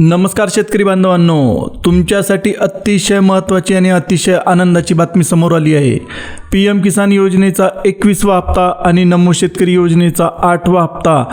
नमस्कार शेतकरी बांधवांनो तुमच्यासाठी अतिशय महत्त्वाची आणि अतिशय आनंदाची बातमी समोर आली आहे. पी एम किसान योजनेचा एकवीसवा हप्ता आणि नमो शेतकरी योजनेचा आठवा हप्ता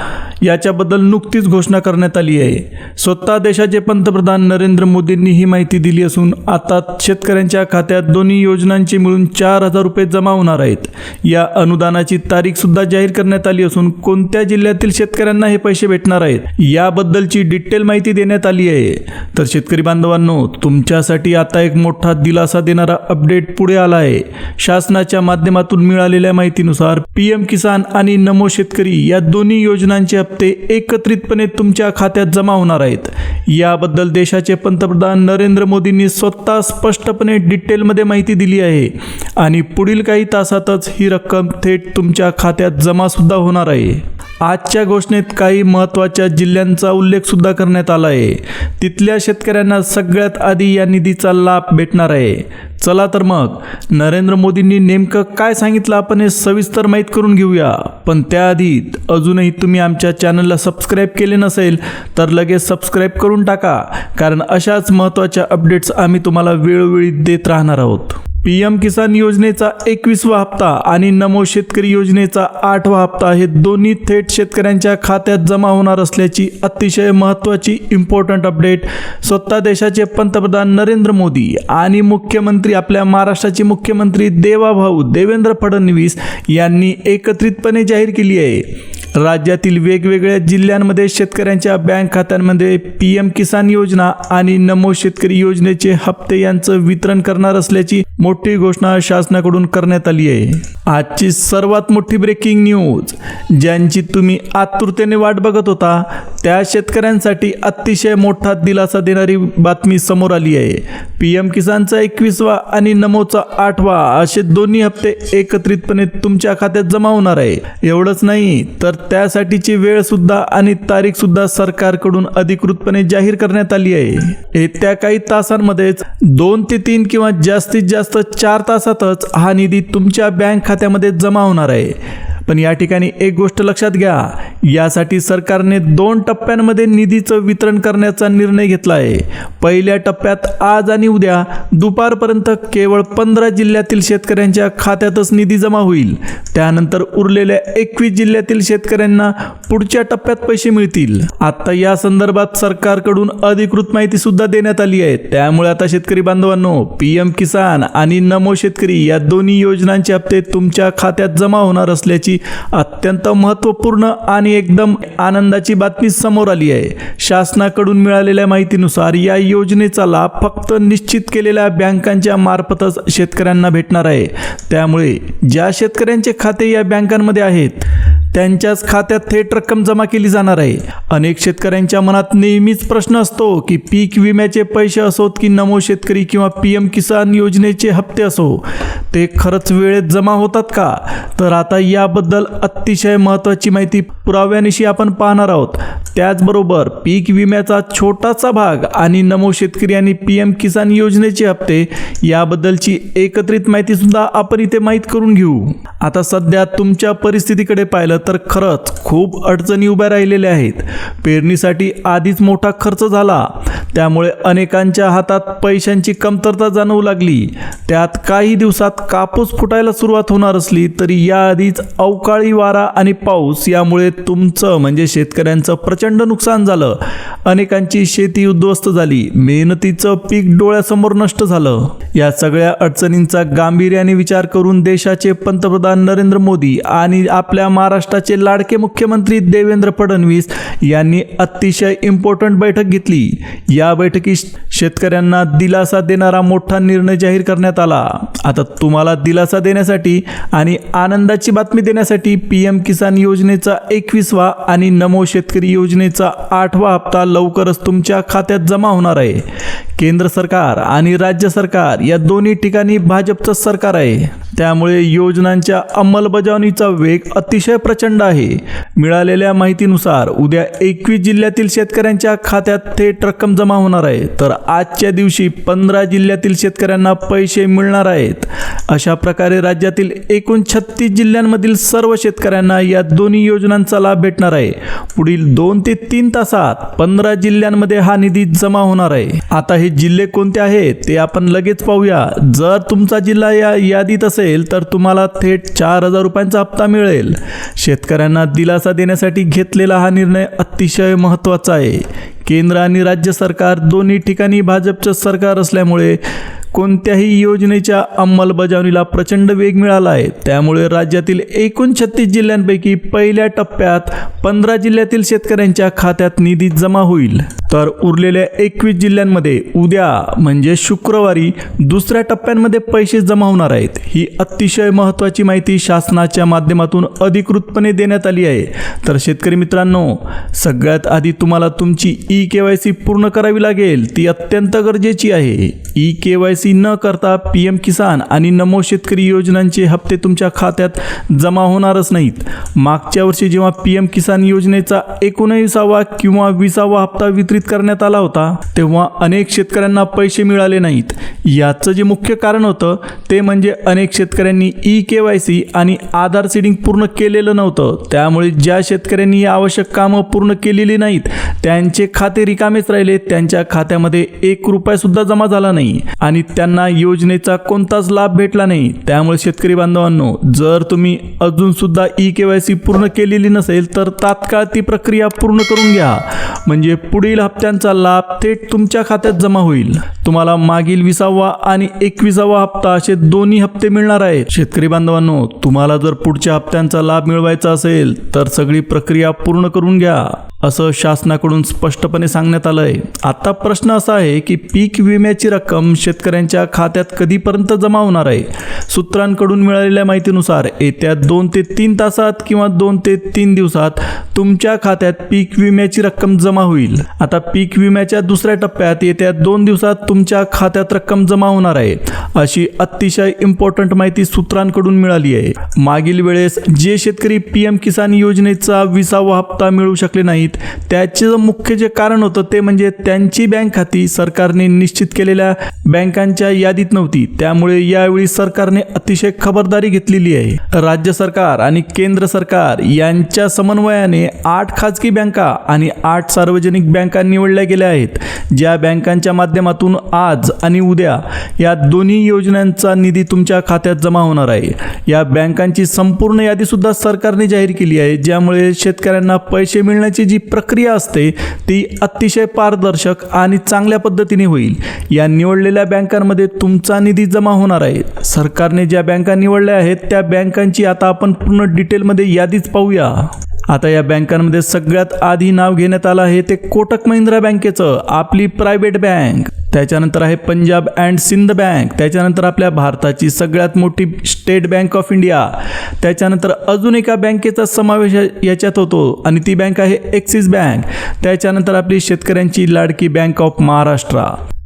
याच्याबद्दल नुकतीच घोषणा करण्यात आली आहे. स्वतः देशाचे पंतप्रधान नरेंद्र मोदींनी ही माहिती दिली असून आता शेतकऱ्यांच्या खात्यात दोन्ही योजनांची मिळून चार हजार रुपये जमा होणार आहेत. या अनुदानाची तारीखसुद्धा जाहीर करण्यात आली असून कोणत्या जिल्ह्यातील शेतकऱ्यांना हे पैसे भेटणार आहेत याबद्दलची डिटेल माहिती देण्यात आली आहे. तर शेतकरी बांधवांनो तुमच्यासाठी आता एक मोठा दिलासा देणारा अपडेट पुढे आला आहे. शासनाच्या माध्यमातून मिळालेल्या माहितीनुसार पी एम किसान आणि नमो शेतकरी या दोन्ही योजनांचे हप्ते एकत्रितपणे तुमच्या खात्यात जमा होणार आहेत. याबद्दल देशाचे पंतप्रधान नरेंद्र मोदींनी स्वतः स्पष्टपणे डिटेलमध्ये माहिती दिली आहे. आणि पुढील काही तासातच ही रक्कम थेट तुमच्या खात्यात जमासुद्धा होणार आहे. आजच्या घोषणेत काही महत्त्वाच्या जिल्ह्यांचा उल्लेख सुद्धा करण्यात आला आहे. तिथल्या शेतकऱ्यांना सगळ्यात आधी या निधीचा लाभ भेटणार आहे. चला तर मग नरेंद्र मोदींनी नेमकं काय सांगितलं आपण हे सविस्तर माहीत करून घेऊया. पण त्याआधी अजूनही तुम्ही आमच्या चॅनलला सबस्क्राईब केले नसेल तर लगेच सबस्क्राईब करून टाका कारण अशाच महत्त्वाच्या अपडेट्स आम्ही तुम्हाला वेळोवेळी देत राहणार आहोत. पी एम किसान योजनेचा एकवीसवा हप्ता आणि नमो शेतकरी योजनेचा आठवा हप्ता हे दोन्ही थेट शेतकऱ्यांच्या खात्यात जमा होणार असल्याची अतिशय महत्त्वाची इम्पॉर्टंट अपडेट स्वतः देशाचे पंतप्रधान नरेंद्र मोदी आणि मुख्यमंत्री आपल्या महाराष्ट्राचे मुख्यमंत्री देवाभाऊ देवेंद्र फडणवीस यांनी एकत्रितपणे जाहीर केली आहे. राज्यातील वेगवेगळ्या जिल्ह्यांमध्ये शेतकऱ्यांच्या बँक खात्यांमध्ये पी एम किसान योजना आणि नमो शेतकरी योजनेचे हप्ते यांचं वितरण करणार असल्याची मोठी घोषणा शासनाकडून करण्यात आली आहे. आजची सर्वात मोठी ब्रेकिंग न्यूज ज्यांची तुम्ही आतुरतेने वाट बघत होता त्या शेतकऱ्यांसाठी अतिशय मोठा दिलासा देणारी बातमी समोर आली आहे. पी एम किसानचा एकवीसवा आणि नमोचा आठवा असे दोन्ही हप्ते एकत्रितपणे तुमच्या खात्यात जमा होणार आहे. एवढंच नाही तर त्यासाठीची वेळ सुद्धा आणि तारीख सुद्धा सरकारकडून अधिकृतपणे जाहीर करण्यात आली आहे. येत्या काही तासांमध्येच दोन ते तीन किंवा जास्तीत जास्त चार तासातच हा निधी तुमच्या बँक खात्यामध्ये जमा होणार आहे. पण या ठिकाणी एक गोष्ट लक्षात घ्या यासाठी सरकारने दोन टप्प्यांमध्ये निधीचं वितरण करण्याचा निर्णय घेतला आहे पहिल्या टप्प्यात आज आणि उद्या दुपारपर्यंत केवळ पंधरा जिल्ह्यातील शेतकऱ्यांच्या खात्यातच निधी जमा होईल. त्यानंतर उरलेल्या एकवीस जिल्ह्यातील शेतकऱ्यांना पुढच्या टप्प्यात पैसे मिळतील. आता या संदर्भात सरकारकडून अधिकृत माहिती सुद्धा देण्यात आली आहे. त्यामुळे आता शेतकरी बांधवांनो पी एम किसान आणि नमो शेतकरी या दोन्ही योजनांचे हप्ते तुमच्या खात्यात जमा होणार असल्याची अत्यंत महत्त्वपूर्ण आणि एकदम आनंदाची बातमी समोर आली आहे. शासनाकडून मिळालेल्या माहितीनुसार या योजनेचा लाभ फक्त निश्चित केलेल्या बँकांच्या मार्फतच शेतकऱ्यांना भेटणार आहे. त्यामुळे ज्या शेतकऱ्यांचे खाते या बँकांमध्ये आहेत त्यांच्याच खात्यात थेट रक्कम जमा केली जाणार आहे. अनेक शेतकऱ्यांच्या मनात नेहमीच प्रश्न असतो की पीक विम्याचे पैसे असोत की नमो शेतकरी किंवा पी एम किसान योजनेचे हप्ते असो. ते खरंच वेळेत जमा होतात का? तर आता याबद्दल अतिशय महत्त्वाची माहिती पुराव्यानिशी आपण पाहणार आहोत. त्याचबरोबर पीक विम्याचा छोटासा भाग आणि नमो शेतकरी आणि पी एम किसान योजनेचे हप्ते याबद्दलची एकत्रित माहितीसुद्धा आपण इथे माहीत करून घेऊ. आता सध्या तुमच्या परिस्थितीकडे पाहिलं तर खरंच खूप अडचणी उभ्या राहिलेल्या आहेत. पेरणीसाठी आधीच मोठा खर्च झाला. त्यामुळे अनेकांच्या हातात पैशांची कमतरता जाणवू लागली. त्यात काही दिवसात कापूस फुटायला सुरुवात होणार असली तरी याआधीच अवकाळी वारा आणि पाऊस यामुळे तुमचं म्हणजे शेतकऱ्यांचं प्रचंड नुकसान झालं. अनेकांची शेती उद्ध्वस्त झाली. मेहनतीचं पीक डोळ्यासमोर नष्ट झालं. या सगळ्या अडचणींचा गांभीर्याने विचार करून देशाचे पंतप्रधान नरेंद्र मोदी आणि आपल्या महाराष्ट्राचे लाडके मुख्यमंत्री देवेंद्र फडणवीस यांनी अतिशय इम्पॉर्टंट बैठक घेतली. या बैठकीत शेतकऱ्यांना दिलासा देणारा मोठा निर्णय जाहीर करण्यात आला. आता तुम्हाला दिलासा देण्यासाठी आणि आनंदाची बातमी देण्यासाठी पी एम किसान योजनेचा एकवीसवा आणि नमो शेतकरी योजनेचा आठवा हप्ता लवकरच तुमच्या खात्यात जमा होणार आहे. केंद्र सरकार आणि राज्य सरकार या दोन्ही ठिकाणी भाजपचं सरकार आहे. त्यामुळे योजनांच्या अंमलबजावणीचा वेग अतिशय प्रचंड आहे. मिळालेल्या माहितीनुसार उद्या एकवीस जिल्ह्यातील शेतकऱ्यांच्या खात्यात थेट रक्कम जमा होणार आहे. तर आजच्या दिवशी पंधरा जिल्ह्यातील शेतकऱ्यांना पैसे मिळणार आहेत. अशा प्रकारे राज्यातील एकूण छत्तीस जिल्ह्यांमधील सर्व शेतकऱ्यांना या दोन्ही योजनांचा लाभ भेटणार आहे. पुढील दोन ते तीन तासात पंधरा जिल्ह्यांमध्ये हा निधी जमा होणार आहे. आता हे जिल्हे कोणते आहेत ते आपण लगेच पाहूया. जर तुमचा जिल्हा या यादीत असेल तर तुम्हाला थेट चार हजार रुपयांचा हप्ता मिळेल. शेतकऱ्यांना दिलासा देण्यासाठी घेतलेला हा निर्णय अतिशय महत्त्वाचा आहे. केंद्र आणि राज्य सरकार दोन्ही ठिकाणी भाजपचं सरकार असल्यामुळे कोणत्याही योजनेच्या अंमलबजावणीला प्रचंड वेग मिळाला आहे. त्यामुळे राज्यातील एकूण छत्तीस जिल्ह्यांपैकी पहिल्या टप्प्यात पंधरा जिल्ह्यातील शेतकऱ्यांच्या खात्यात निधी जमा होईल. तर उरलेल्या एकवीस जिल्ह्यांमध्ये उद्या म्हणजे शुक्रवारी दुसऱ्या टप्प्यांमध्ये पैसे जमा होणार आहेत. ही अतिशय महत्त्वाची माहिती शासनाच्या माध्यमातून अधिकृतपणे देण्यात आली आहे. तर शेतकरी मित्रांनो सगळ्यात आधी तुम्हाला तुमची ई के वाय सी पूर्ण करावी लागेल ती अत्यंत गरजेची आहे. ई के वाय सी न करता पी एम किसान आणि नमो शेतकरी योजनांचे हप्ते तुमच्या खात्यात जमा होणारच नाहीत. मागच्या वर्षी जेव्हा पी एम किसान योजनेचा एकोणविसावा किंवा विसावा हप्ता वितरित करण्यात आला होता तेव्हा अनेक शेतकऱ्यांना पैसे मिळाले नाहीत. याचं जे मुख्य कारण होतं ते म्हणजे अनेक शेतकऱ्यांनी ई के वाय सी आणि आधार सीडिंग पूर्ण केलेलं नव्हतं. त्यामुळे ज्या शेतकऱ्यांनी आवश्यक कामं पूर्ण केलेली नाहीत त्यांचे खाते रिकामेच राहिले त्यांच्या खात्यामध्ये एक रुपया सुद्धा जमा झाला नाही आणि त्यांना योजनेचा कोणताच लाभ भेटला नाही. त्यामुळे शेतकरी बांधवांनो जर तुम्ही अजून सुद्धा ई के वाय सी पूर्ण केलेली नसेल तर तात्काळ ती प्रक्रिया पूर्ण करून घ्या. म्हणजे पुढील हप्त्यांचा लाभ थेट तुमच्या खात्यात जमा होईल. तुम्हाला मागील विसावा आणि एकविसावा हप्ता असे दोन्ही हप्ते मिळणार आहेत. शेतकरी बांधवांनो तुम्हाला जर पुढच्या हप्त्यांचा लाभ मिळवायचा असेल तर सगळी प्रक्रिया पूर्ण करून घ्या. असं शासनाकडून स्पष्टपणे सांगण्यात आलं आहे आता प्रश्न असा आहे की पीक विम्याची रक्कम शेतकऱ्यांच्या खात्यात कधीपर्यंत जमा होणार आहे? सूत्रांकडून मिळालेल्या माहितीनुसार येत्या दोन ते तीन तासात किंवा दोन ते तीन दिवसात तुमच्या खात्यात पीक विम्याची रक्कम जमा होईल. आता पीक विम्याच्या दुसऱ्या टप्प्यात येत्या दोन दिवसात तुमच्या खात्यात रक्कम जमा होणार आहे. अशी अतिशय इम्पॉर्टंट माहिती सूत्रांकडून मिळाली आहे. मागील वेळेस जे शेतकरी पी एम किसान योजनेचा विसावा हप्ता मिळू शकले नाहीत त्याचे मुख्य जे कारण होतं ते म्हणजे त्यांची बँक खाती सरकारने निश्चित केलेल्या बँकांच्या यादीत नव्हती. त्यामुळे यावेळी सरकारने अतिशय खबरदारी घेतलेली आहे. राज्य सरकार आणि केंद्र सरकार यांच्या समन्वयाने आठ खाजगी बँका आणि आठ सार्वजनिक बँका निवडल्या गेल्या आहेत. ज्या बँकांच्या माध्यमातून आज आणि उद्या या दोन्ही योजनांचा निधी तुमच्या खात्यात जमा होणार आहे. या बँकांची संपूर्ण यादी सुद्धा सरकारने जाहीर केली आहे ज्यामुळे शेतकऱ्यांना पैसे मिळण्याची जी प्रक्रिया असते ती अतिशय पारदर्शक आणि चांगल्या पद्धतीने होईल. या निवडलेल्या बँकांमध्ये तुमचा निधी जमा होणार आहे. सरकारने ज्या बँका निवडल्या आहेत त्या बँकांची आता आपण पूर्ण डिटेलमध्ये यादीच पाहूया. आता या बँकांमध्ये सगळ्यात आधी नाव घेण्यात आलं आहे ते कोटक महिंद्रा बँकेचं आपली प्रायव्हेट बँक. त्याच्यानंतर आहे पंजाब अँड सिंध बँक. त्याच्यानंतर आपल्या भारताची सगळ्यात मोठी स्टेट बँक ऑफ इंडिया. त्याच्यानंतर अजून एका बँकेचा समावेश याच्यात होतो आणि ती बँक आहे एक्सिस बँक. त्याच्यानंतर आपली शेतकऱ्यांची लाडकी bank of Maharashtra.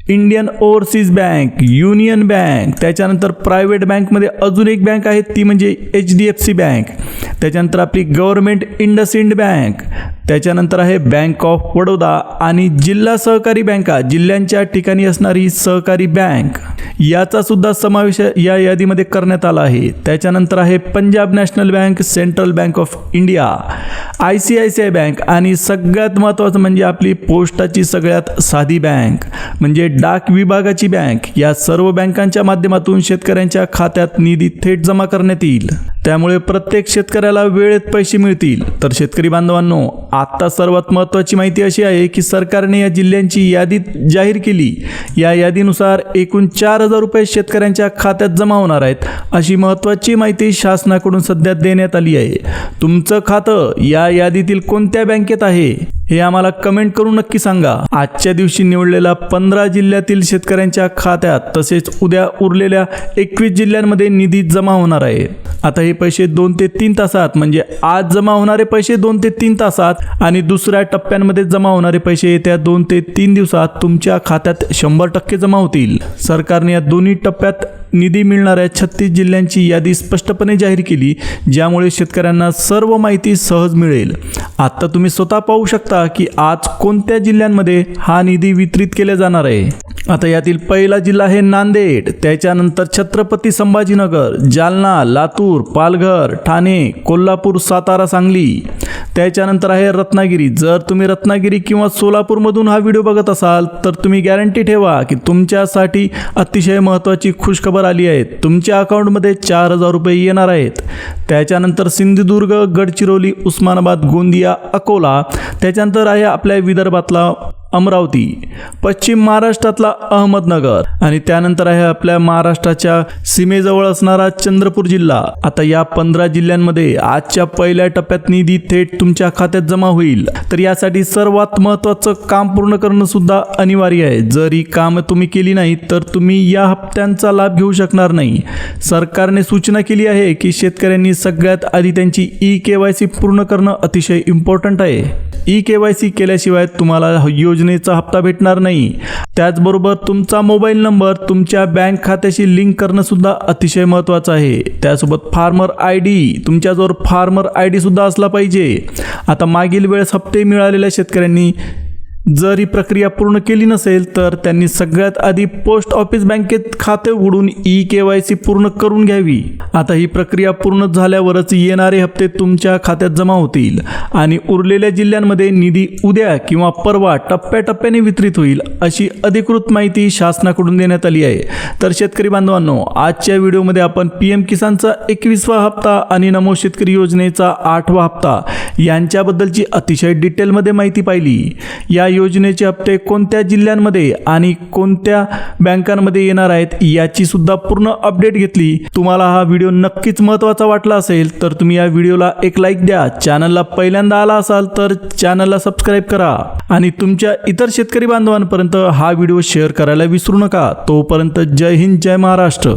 Indian overseas bank union bank त्याच्यानंतर प्रायव्हेट बँकमध्ये अजून एक बँक आहे ती म्हणजे H D F C bank. त्याच्यानंतर आपली गव्हर्नमेंट इंडसइंड बँक त्याच्यानंतर आहे बँक ऑफ बडोदा आणि जिल्हा सहकारी बँका जिल्ह्यांच्या ठिकाणी असणारी सहकारी बँक. याचा सुद्धा समावेश या यादीमध्ये करण्यात आला आहे. त्याच्यानंतर आहे Punjab national bank central bank of India I C I C I bank आणि सगळ्यात महत्त्वाचं म्हणजे आपली पोस्टाची सगळ्यात साधी बँक म्हणजे डाक विभागाची बँक. या सर्व बँकांच्या माध्यमातून शेतकऱ्यांच्या खात्यात निधी थेट जमा करण्यात येईल. त्यामुळे प्रत्येक शेतकऱ्याला वेळेत पैसे मिळतील. तर शेतकरी बांधवांनो आता सर्वात महत्त्वाची माहिती अशी आहे की सरकारने या जिल्ह्यांची यादी जाहीर केली. या यादीनुसार एकूण चार हजार रुपये शेतकऱ्यांच्या खात्यात जमा होणार आहेत अशी महत्त्वाची माहिती शासनाकडून सध्या देण्यात आली आहे. तुमचं खातं या यादीतील कोणत्या बँकेत आहे? हे आम्हाला कमेंट करून नक्की सांगा. आजच्या दिवशी निवडलेल्या पंधरा जिल्ह्यातील शेतकऱ्यांच्या खात्यात तसेच उद्या उरलेल्या एकवीस जिल्ह्यांमध्ये निधी जमा होणार आहे. आता हे पैसे दोन ते तीन तासात म्हणजे आज जमा होणारे पैसे दोन ते तीन तासात आणि दुसऱ्या टप्प्यांमध्ये जमा होणारे पैसे येत्या दोन ते तीन दिवसात तुमच्या खात्यात शंभर टक्के जमा होतील. सरकारने या दोन्ही टप्प्यात निधी मिळणाऱ्या छत्तीस जिल्ह्यांची यादी स्पष्टपणे जाहीर केली ज्यामुळे शेतकऱ्यांना सर्व माहिती सहज मिळेल. आता तुम्ही स्वतः पाहू शकता की आज कोणत्या जिल्ह्यांमध्ये हा निधी वितरित केला जाणार आहे? आता यातील पहिला जिल्हा आहे नांदेड. त्याच्यानंतर छत्रपती संभाजीनगर जालना लातूर पालघर ठाणे कोल्हापूर सातारा सांगली. त्याच्यानंतर आहे रत्नागिरी. जर तुम्ही रत्नागिरी किंवा सोलापूरमधून हा व्हिडिओ बघत असाल तर तुम्ही गॅरंटी ठेवा की तुमच्यासाठी अतिशय महत्त्वाची खुशखबर आली आहे. तुमच्या अकाउंटमध्ये चार हजार रुपये येणार आहेत. त्याच्यानंतर सिंधुदुर्ग गडचिरोली उस्मानाबाद गोंदिया अकोला. त्याच्यानंतर आहे आपल्या विदर्भातला अमरावती पश्चिम महाराष्ट्रातला अहमदनगर आणि त्यानंतर आहे आपल्या महाराष्ट्राच्या सीमेजवळ असणारा चंद्रपूर जिल्हा. आता या पंधरा जिल्ह्यांमध्ये आजच्या पहिल्या टप्प्यात निधी थेट तुमच्या खात्यात जमा होईल. तर यासाठी सर्वात महत्वाचं काम पूर्ण करणं सुद्धा अनिवार्य आहे. जर ही कामं तुम्ही केली नाही तर तुम्ही या हप्त्यांचा लाभ घेऊ शकणार नाही. सरकारने सूचना केली आहे की शेतकऱ्यांनी सगळ्यात आधी त्यांची ई के वाय सी पूर्ण करणं अतिशय इम्पॉर्टंट आहे. ई के वाय सी केल्याशिवाय तुम्हाला योजना योजनेचा हप्ता भेटणार नाही. त्याचबरोबर तुमचा मोबाईल नंबर तुमच्या बँक खात्याशी लिंक करणं सुद्धा अतिशय महत्त्वाचं आहे. त्यासोबत फार्मर आय डी तुमच्याजवळ फार्मर आय डी सुद्धा असला पाहिजे. आता मागील वेळेस हप्ते मिळालेल्या शेतकऱ्यांनी जर ही प्रक्रिया पूर्ण केली नसेल तर त्यांनी सगळ्यात आधी पोस्ट ऑफिस बँकेत खाते उघडून ई के वाय सी पूर्ण करून घ्यावी. आता ही प्रक्रिया पूर्ण झाल्यावरच येणारे हप्ते तुमच्या खात्यात जमा होतील आणि उरलेल्या जिल्ह्यांमध्ये निधी उद्या किंवा परवा टप्प्याटप्प्याने वितरित होईल अशी अधिकृत माहिती शासनाकडून देण्यात आली आहे. तर शेतकरी बांधवांनो आजच्या व्हिडिओमध्ये आपण पी एम किसानचा एकवीसवा हप्ता आणि नमो शेतकरी योजनेचा आठवा हप्ता यांच्याबद्दलची अतिशय डिटेलमध्ये माहिती पाहिली. या योजनेचे हप्ते कोणत्या जिल्ह्यांमध्ये आणि कोणत्या बँकांमध्ये येणार आहेत याची सुद्धा पूर्ण अपडेट घेतली. तुम्हाला हा व्हिडिओ नक्कीच महत्त्वाचा वाटला असेल तर तुम्ही या व्हिडिओला एक लाईक द्या. चॅनलला पहिल्यांदा आला असाल तर चॅनलला सबस्क्राईब करा. आणि तुमच्या इतर शेतकरी बांधवांपर्यंत हा व्हिडिओ शेअर करायला विसरू नका. तोपर्यंत जय हिंद जय महाराष्ट्र.